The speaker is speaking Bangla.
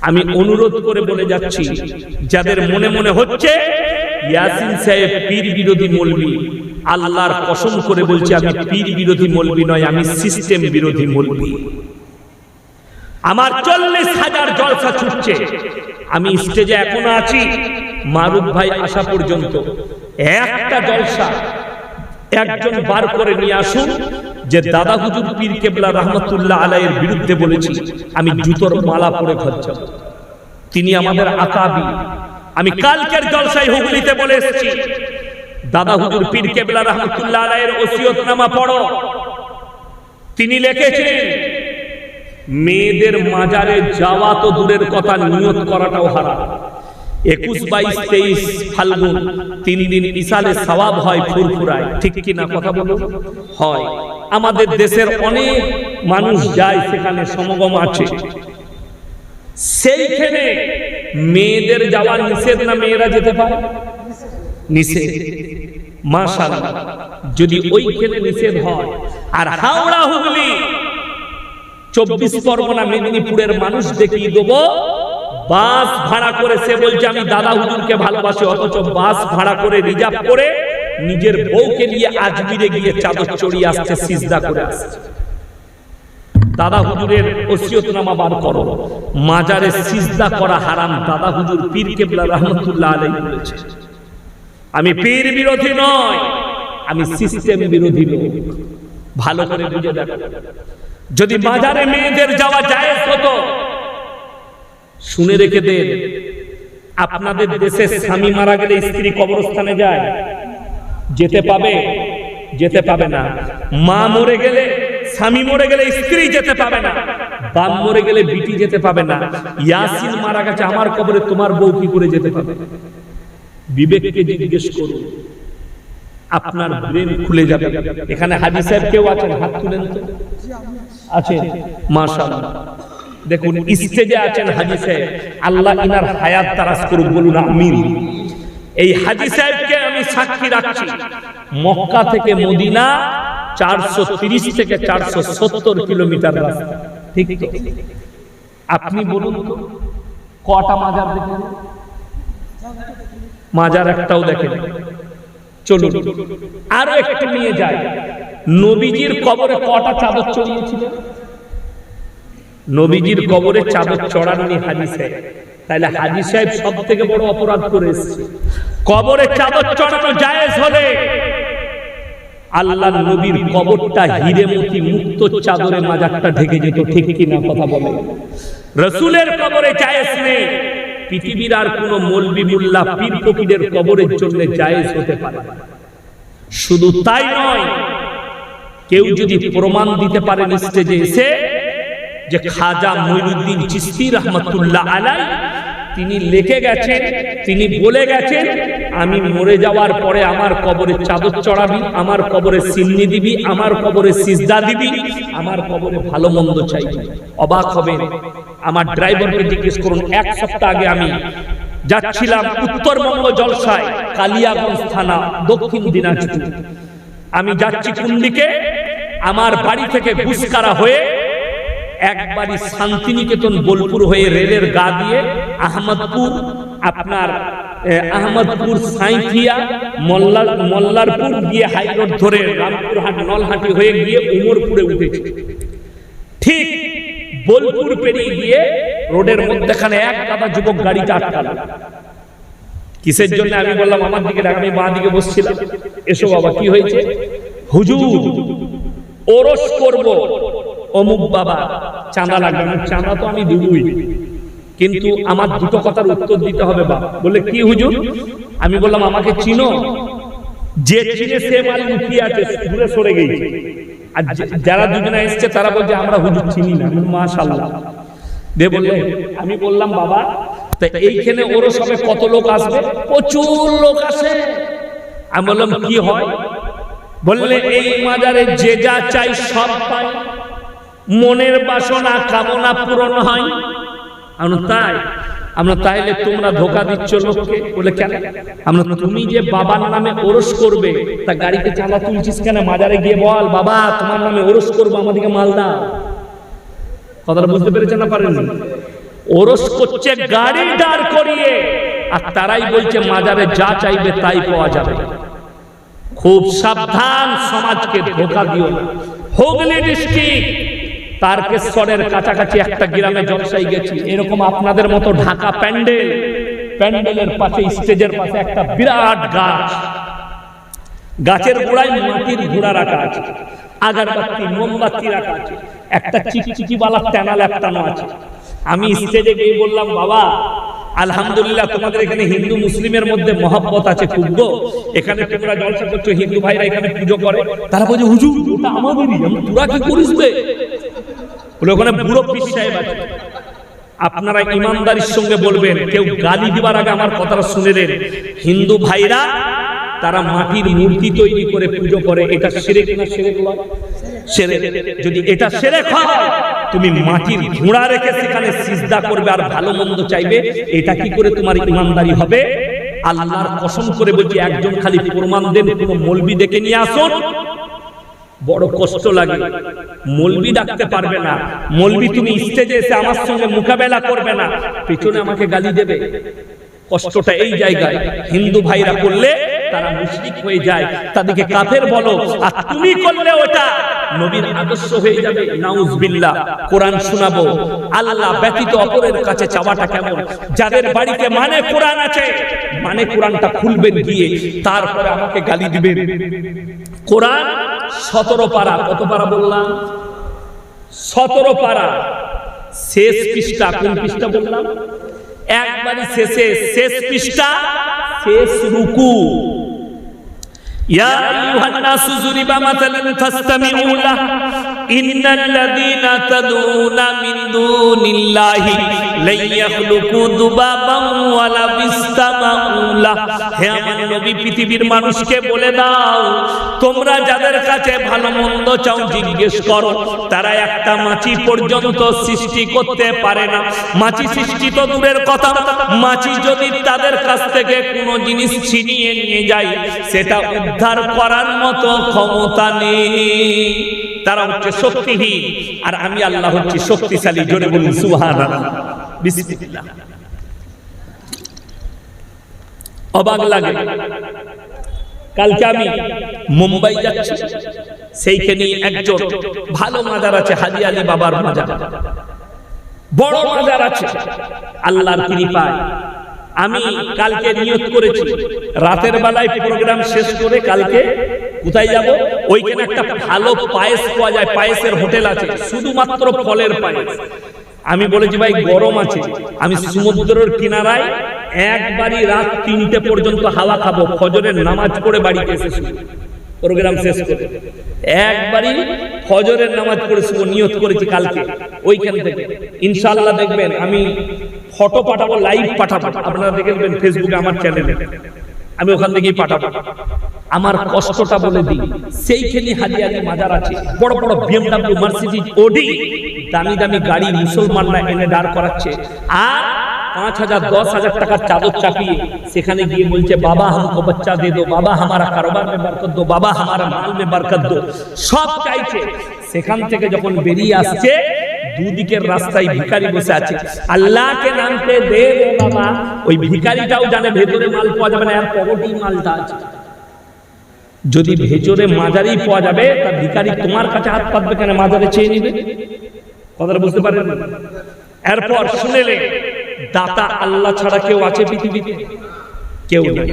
আমি অনুরোধ করে বলে যাচ্ছি, যাদের মনে মনে হচ্ছে, ইয়াসিন সাহেব পীর বিরোধী মলবি। আল্লাহর কসম করে বলছি, আমি পীর বিরোধী মলবি নয়, আমি সিস্টেম বিরোধী মলবি। আমার চল্লিশ হাজার জলসা ছুটছে। আমি স্টেজে এখনও আছি। মারুফ ভাই আসা পর্যন্ত। একটা জলসা একজন বার করে নিয়ে আসুন। যে দাদা হুজুর পীর কেবলা রহমতুল্লাহ আলাইয়ের বিরুদ্ধে বলেছি আমি জুতোর মালা পরে যাব। তিনি আমাদের আকাবি, আমি কালকের জলসাই হুগলিতে বলে এসেছি, দাদা হুজুর পীর কেবলা রহমতুল্লাহ আলাইয়ের ওসিয়তনামা পড়ো। তিনি লিখেছেন মেয়েদের মাজারে যাওয়া তো দূরের কথা, নিয়ত করাটাও হারাম। একুশ, বাইশ, তেইশ ফাল্গুন, তিন দিন ইসালে সওয়াব হয় ফুরফুরায়। ঠিক কি না কথা বলো? হয়। আমাদের দেশের অনেক মানুষ যায় সেখানে, সমাগম আছে। সেইখানে মেয়েদের যাওয়া নিষেধ না মেয়েরা যেতে পারে? নিষেধ। মাশাআল্লাহ। যদি ওইখানে নিষেধ হয়, আর হাওড়া, হুগলি, চব্বিশ পরগনা, মেদিনীপুরের মানুষ দেখিয়ে দেবো, বাস ভাড়া করে সে বলছে, আমি দাদা হুজুরকে ভালোবাসি, অথচ বাস ভাড়া করে রিজার্ভ করে নিজের বউকে নিয়ে আজমিরে গিয়ে চাদর চড়িয়ে আসছে, সিজদা করে আসছে। দাদা হুজুরের ওসিয়তনামা বার করো। মাজারে সিজদা করা হারাম, দাদা হুজুর পীর কেবলা রহমতুল্লাহ আলাই বলেছে। আমি পীর বিরোধী নয়, আমি সিস্টেম বিরোধী লোক। ভালো করে বুঝে দেখো। যদি বাজারে মেয়েদের যাওয়া যায় হতো, শুনে রেখে দেন, আপনাদের দেশে স্বামী মারা গেলে স্ত্রী কবরস্থানে যায় যেতে পাবে যেতে পাবে না। মা মরে গেলে স্বামী মরে গেলে স্ত্রী যেতে পাবে না। বাপ মরে গেলে বিটি যেতে পাবে না। ইয়াসিন মারা গেছে আমার কবরে তোমার বউ কি করে যেতে পাবে? বিবেককে জিজ্ঞেস করুন আপনার ব্রেন খুলে যাবে। এখানে হাজি সাহেব কেউ আছেন? হাত তুলেন তো। আছে। মাশাআল্লাহ। দেখুন স্টেজে আছেন হাজি সাহেব। আল্লাহ ইনার হায়াত তারাস করুক বলুন আমিন। এই হাজি সাহেবকে আমি সাক্ষী রাখছি। মক্কা থেকে মদিনা চারশো থেকে চারশো সত্তর কিলোমিটার ঠিক আপনি বলুন কটা মাজার দেখেন? মাজার একটাও দেখেন। চলুন, আরও একটু নিয়ে যায় নবীজির কবরে কটা চাদর চড়িয়েছিলেন? নবীজির কবরে চাদর চড়াননি সাহেব তাহলে হাজি সাহেব সব থেকে বড় অপরাধ করে এসেছে। কবরে চাদর চড়ানো জায়েজ হলে আল্লাহ নবীর কবরটা হিরে মতি মুক্ত চাদরে মাজারটা ঢেকে যেত, ঠিক কিনা কথা বলে। রসুলের কবরে জায়েজ নেই। পৃথিবীর আর কোন মলবি মুল্লা পীর ফকিরের কবরের জন্য জায়েজ হতে পারে শুধু তাই নয়, কেউ যদি প্রমাণ দিতে পারেন স্টেজে এসে যে খাজা মঈনুদ্দিন চিস্তি রহমতুল্লাহ আলাই, তিনি লিখে গেছেন, তিনি বলে গেছেন, আমি মরে যাওয়ার পরে আমার কবরে চাদর চড়াবি, আমার কবরে সিন্নি দিবি, আমার কবরে সিজদা দিবি, আমার কবরে ভালো মন্দ চাইবি। অবাক হবেন। আমার ড্রাইভারকে জিজ্ঞেস করুন, এক সপ্তাহ আগে আমি যাচ্ছিলাম উত্তরবঙ্গ জলসায়, কালিয়াগঞ্জ থানা, দক্ষিণ দিনাজপুর। আমি যাচ্ছি কোন দিকে আমার বাড়ি থেকে গুসকারা হয়ে একবারই শান্তিনিকেতন বোলপুর হয়ে রেলের গা দিয়ে আহমদপুর আপনার আহ, আহমদপুর সাঁইথিয়া মোল্লার মোল্লারপুর গিয়ে হাইরোড ধরে রামপুরহাট নলহাটি হয়ে গিয়ে উমরপুরে উঠেছে। ঠিক বোলপুর পেরিয়ে গিয়ে রোডের মধ্যেখানে এক কাদা যুবক গাড়িটা আটকালো। কিসের জন্য আমি বললাম আমার দিকে আমি বাঁ দিকে বসছিলাম। এসো বাবা কি হয়েছে? হুজুর ওরস করব। অমুক বাবা, চাঁদা লাগবে। চাঁদা তো আমি দিবই। কিন্তু আমার দুটো কথার উত্তর দিতে হবে বা বলে কি হুজুর? আমি বললাম, আমাকে চিনো। যে চিনে সে মাল লুকিয়ে আছে দূরে সরে গেছে। আর যারা দুজনে এসছে, তারা বলছে, আমরা হুজুর চিনি না। মাশাল্লাহ দে বললে, আমি বললাম, বাবা, তা এইখানে ওরও সবে কত লোক আসবে? প্রচুর লোক আসে। আমি বললাম, কি হয়? বললে, এই মাজারে যে যা চাই সব পাই মনের বাসনা কামনা পূরণ হয়। তাই? আমরা তাইলে তোমরা ধোকা দিচ্ছ লোককে? বলে, কেন? আমরা তুমি যে বাবার নামে ওরস করবে, তা গাড়িতে চালা তুলছিস কেন? মাজারে গিয়ে বল, বাবা, তোমার নামে ওরস করব, আমাদেরকে মাল দাও। কথাটা বুঝতে পেরেছেন না পারেন ওরস করছে গাড়ি দাঁড় করিয়ে, আর তারাই বলছে, মাজারে যা চাইবে তাই পাওয়া যাবে। খুব সাবধান, সমাজকে ধোকা দিও না। হুগলি ডিস্ট্রিক্ট তারকেশ্বরের কাছাকাছি একটা গ্রামে জলসাই গেছি। এরকম আপনাদের মতো ঢাকা প্যান্ডেল। প্যান্ডেলের পাশে, স্টেজের পাশে একটা বিরাট গাছ। গাছের গোড়ায় মাটির ঘোড়া রাখা আছে। আগারবাতি, মোমবাতি রাখা আছে। একটা চিকচিকিওয়ালা ট্যানা ল্যাপটানো আছে। আমি স্টেজে গিয়ে বললাম, বাবা, আলহামদুলিল্লাহ তোমাদের এখানে হিন্দু মুসলিমের মধ্যে মহাব্বত আছে খুব গো। এখানে তোমরা জলসা করছ, হিন্দু ভাইরা এখানে পুজো করে। তারা বলছে, হুজুর, ওটা আমাদেরই, আমি তোরা কি করিস ওখানে বুড়ো পীর সাহেব আছে। আপনারা ইমানদারির সঙ্গে বলবেন, কেউ গালি দিবার আগে আমার কথাটা শুনে নেন। হিন্দু ভাইরা, তারা মাটির মূর্তি তৈরি করে পুজো করে, এটা সেরে কিনা সেরে সেরে যদি এটা সেরে হয়, তুমি মাটির ঘোড়া রেখে সেখানে সিজদা করবে আর ভালো মন্দ চাইবে, এটা কি করে তোমার ইমানদারি হবে? আল্লাহর কসম করে বলছি, একজন খালি প্রমাণ দেন, কোনো মলবি দেখে নিয়ে আসুন। বড় কষ্ট লাগে। মলবি ডাকতে পারবে না। মলবি তুমি স্টেজে এসে আমার সঙ্গে মোকাবেলা করবে না। পিছনে আমাকে গালি দেবে। কষ্টটা এই জায়গায়। হিন্দু ভাইরা করলে তারা মুশরিক হয়ে যায় তাদেরকে কাফের বলো আর তুমি করলে ওটা নবীর আদর্শ হয়ে যাবে নাউজবিল্লাহ। কোরআন শোনাবো। আল্লাহ ব্যতীত অপরের কাছে চাওয়াটা কেমন? যাদের বাড়িতে মানে কোরআন আছে মানে কোরআনটা খুলবেন গিয়ে তারপরে আমাকে গালি দিবেন। কোরআন সতেরো পারা কত পারা বললাম? সতেরো পারা। শেষ পৃষ্ঠা কোন পৃষ্ঠা বললাম? একবারই শেষে শেষ পৃষ্ঠা শেষ রুকু। ইয়া আইয়ুহান নাসু যুরিবা মাতালান ফাসতামিউ লাহু إن الذين تدعون من دون الله لن يخلقوا ذبابا ولو استمعوا له হে আমার নবী পৃথিবীর মানুষকে বলে দাও তোমরা যাদের কাছে ভালো মন্দ চাও জিজ্ঞেস করো তারা একটা মাছি পর্যন্ত সৃষ্টি করতে পারে না মাছি সৃষ্টি তো দূরের কথা মাছি যদি তাদের কাছ থেকে কোনো জিনিস ছিনিয়ে নিয়ে যায় সেটা উদ্ধার করার মতো ক্ষমতা নেই তারা হচ্ছে শক্তিহীন। আর আমি আল্লাহ হচ্ছে শক্তিশালী, জোরে বলুন বিসমিল্লাহ। অবাক লাগে। কালকে আমি মুম্বাই যাচ্ছি। সেইখানে একজন ভালো মাজার আছে, হাজি আলী বাবার মাজার। বড় মাজার আছে। আল্লাহর কৃপায়। আমি কালকে নিয়ত করেছি। রাতের বেলায় প্রোগ্রাম শেষ করে কালকে কোথায় যাব? ওইখানে একটা ভালো পায়েস পাওয়া যায়, পায়েসের হোটেল আছে, শুধুমাত্র ফলের পায়েস। আমি বলেছি, ভাই, গরম আছে। আমি সমুদ্রের কিনারায় একবারই রাত তিনটে পর্যন্ত হাওয়া খাব, ফজরের নামাজ পড়ে বাড়িতে এসেছি প্রোগ্রাম শেষ করে একবারই ফজরের নামাজ পড়ে শুভ নিয়ত করেছি কালকে, ওইখান থেকে। ইনশাআল্লাহ দেখবেন, আমি ফটো পাঠাবো, লাইভ পাঠাবো। আপনারা দেখে নেবেন ফেসবুকে আমার চ্যানেলে আমি ওখান থেকেই পাঠাবো। আমার কষ্টটা বলে দিই। সেইখানে হাজিয়ারি মাজার আছে। বড় বড় বিএমডাব্লিউ মার্সিডিজ ওডি দামি দামি গাড়ি মুসলমানরা এনে দাঁড় করাচ্ছে। আর পাঁচ হাজার, দশ হাজার টাকার চাদর চাপিয়ে সেখানে গিয়ে বলছে, বাবা, আমাকে বাচ্চা দে দো, বাবা হামারা কারোবার মে বরকত দো, বাবা, আমার মাল মে বরকত দো। সব চাইছে। সেখান থেকে যখন বেরিয়ে আসছে, দুদিকের রাস্তায় ভিখারি বসে আছে। আল্লাহকে নামতে দে বাবা। ওই ভিখারিটাও জানে ভেতরে মাল পাওয়া যাবে না, আর পকেটেই মালটা আছে। যদি ভেজরে মাজারি পাওয়া যাবে তার ভিকারি তোমার কাছে হাত পাতবে কেন? মাজারে চেয়ে নিবে? কথাটা বুঝতে পারেন এরপর শুনেলে দাতা আল্লাহ ছাড়া কেউ আছে পৃথিবীতে? কেউ নেই।